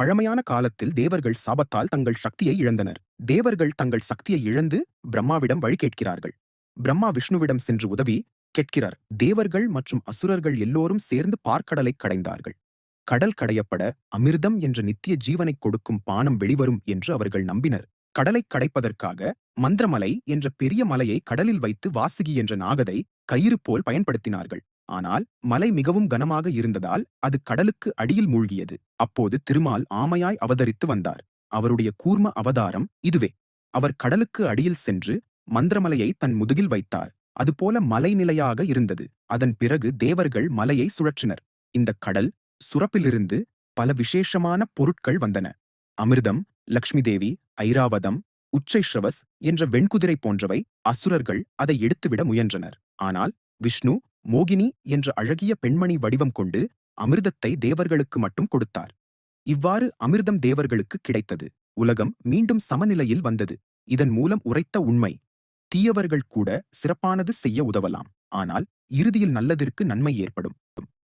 பழமையான காலத்தில் தேவர்கள் சாபத்தால் தங்கள் சக்தியை இழந்தனர். தேவர்கள் தங்கள் சக்தியை இழந்து பிரம்மாவிடம் வழி கேட்கிறார்கள். பிரம்மா விஷ்ணுவிடம் சென்று உதவி கேட்கிறார். தேவர்கள் மற்றும் அசுரர்கள் எல்லோரும் சேர்ந்து பார்க்கடலை கடைந்தார்கள். கடல் கடையப்பட அமிர்தம் என்ற நித்திய ஜீவனைக் கொடுக்கும் பானம் வெளிவரும் என்று அவர்கள் நம்பினர். கடலைக் கடைப்பதற்காக மந்திரமலை என்ற பெரிய மலையை கடலில் வைத்து வாசுகி என்ற நாகதை கயிறு போல் பயன்படுத்தினார்கள். ஆனால் மலை மிகவும் கனமாக இருந்ததால் அது கடலுக்கு அடியில் மூழ்கியது. அப்போது திருமால் ஆமையாய் அவதரித்து வந்தார். அவருடைய கூர்ம அவதாரம் இதுவே. அவர் கடலுக்கு அடியில் சென்று மந்திரமலையை தன் முதுகில் வைத்தார். அதுபோல மலைநிலையாக இருந்தது. அதன் பிறகு தேவர்கள் மலையை சுழற்றினர். இந்த கடல் சுரப்பிலிருந்து பல விசேஷமான பொருட்கள் வந்தன. அமிர்தம் லக்ஷ்மி தேவி ஐராவதம் உச்சைஷ்ரவஸ் என்ற வெண்குதிரை போன்றவை அசுரர்கள் அதை எடுத்துவிட முயன்றனர். ஆனால் விஷ்ணு மோகினி என்ற அழகிய பெண்மணி வடிவம் கொண்டு அமிர்தத்தை தேவர்களுக்கு மட்டும் கொடுத்தார். இவ்வாறு அமிர்தம் தேவர்களுக்கு கிடைத்தது. உலகம் மீண்டும் சமநிலையில் வந்தது. இதன் மூலம் உரைத்த உண்மை. தீயவர்கள் கூட சிறப்பானது செய்ய உதவலாம். ஆனால் இறுதியில் நல்லதிற்கு நன்மை ஏற்படும்.